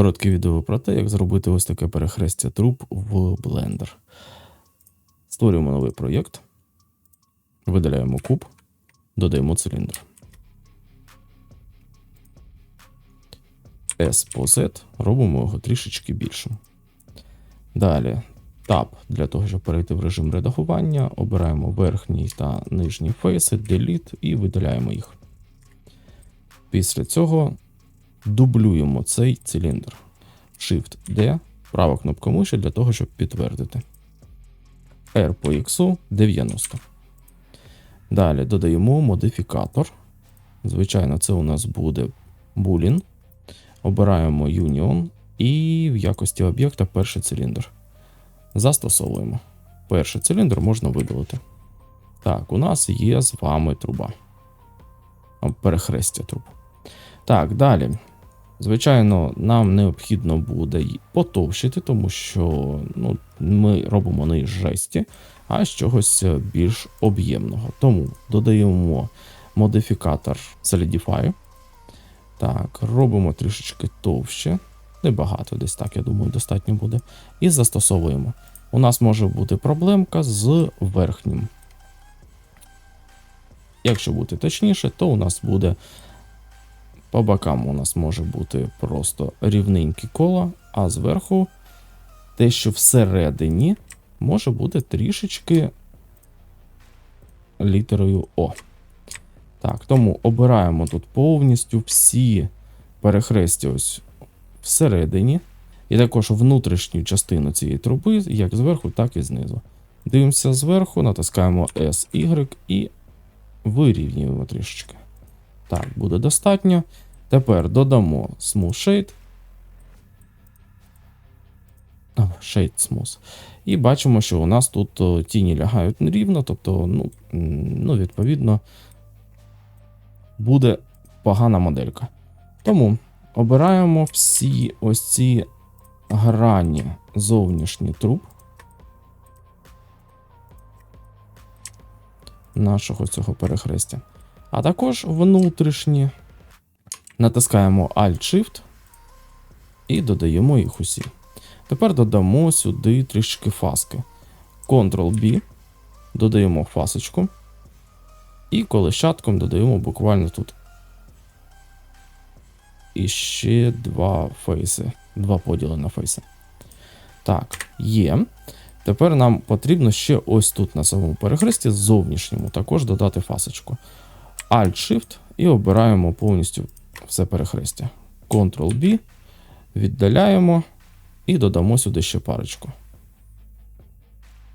Коротке відео про те, як зробити ось таке перехрестя труб в Blender. Створюємо новий проєкт, видаляємо куб, додаємо циліндр. S по Z робимо його трішечки більшим. Далі Tab для того, щоб перейти в режим редагування, обираємо верхній та нижній фейси, Delete і видаляємо їх. Після цього дублюємо цей циліндр. Shift-D, права кнопка миші для того, щоб підтвердити. R по X 90. Далі додаємо модифікатор. Звичайно, це у нас буде Boolean. Обираємо Union і в якості об'єкта перший циліндр. Застосовуємо. Перший циліндр можна видалити. Так, у нас є з вами труба. Перехрестя труб. Так, далі. Звичайно, нам необхідно буде потовщити, тому що ну, ми робимо не з жесті, а з чогось більш об'ємного. Тому додаємо модифікатор Solidify. Так, робимо трішечки товще. Небагато, десь так, я думаю, достатньо буде. І застосовуємо. У нас може бути проблемка з верхнім. Якщо бути точніше, то у нас буде по бокам у нас може бути просто рівненькі кола, а зверху те, що всередині, може бути трішечки літерою О. Так, тому обираємо тут повністю всі перехрестя ось всередині. І також внутрішню частину цієї труби, як зверху, так і знизу. Дивимося зверху, натискаємо SY і вирівнюємо трішечки. Так, буде достатньо. Тепер додамо Smooth Shade. Shade Smooth. І бачимо, що у нас тут тіні лягають рівно, тобто, ну, ну, відповідно, буде погана моделька. Тому обираємо всі ось ці грані зовнішні труб нашого цього перехрестя. А також внутрішні. Натискаємо Alt-Shift і додаємо їх усі. Тепер додамо сюди трішки фаски. Ctrl-B, додаємо фасочку. І колещатком додаємо буквально тут. І ще два фейси. Два поділи на фейси. Так, є. Тепер нам потрібно ще ось тут на самому перехресті зовнішньому також додати фасочку. Alt-Shift і обираємо повністю все перехрестя. Ctrl-B, віддаляємо і додамо сюди ще парочку.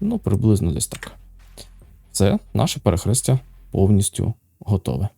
Ну, приблизно десь так. Це наше перехрестя повністю готове.